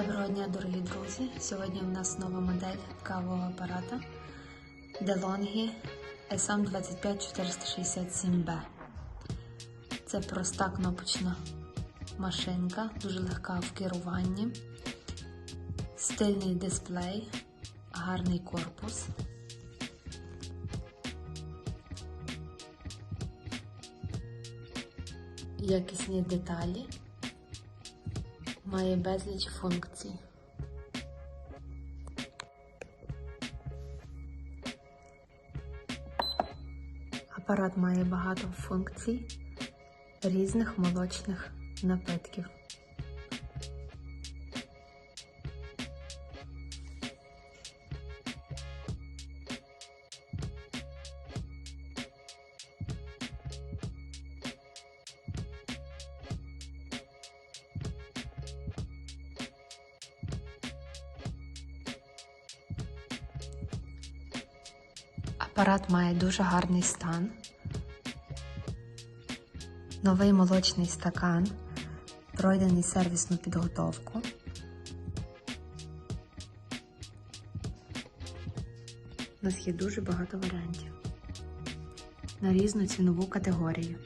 Доброго дня, дорогі друзі! Сьогодні у нас нова модель кавового апарата DeLonghi SM25467B. Це проста кнопочна машинка, дуже легка в керуванні, стильний дисплей, гарний корпус. Якісні деталі. Має безліч функцій. Апарат має багато функцій різних молочних напитків. Апарат має дуже гарний стан. Новий молочний стакан, пройдений сервісну підготовку. У нас є дуже багато варіантів на різну цінову категорію.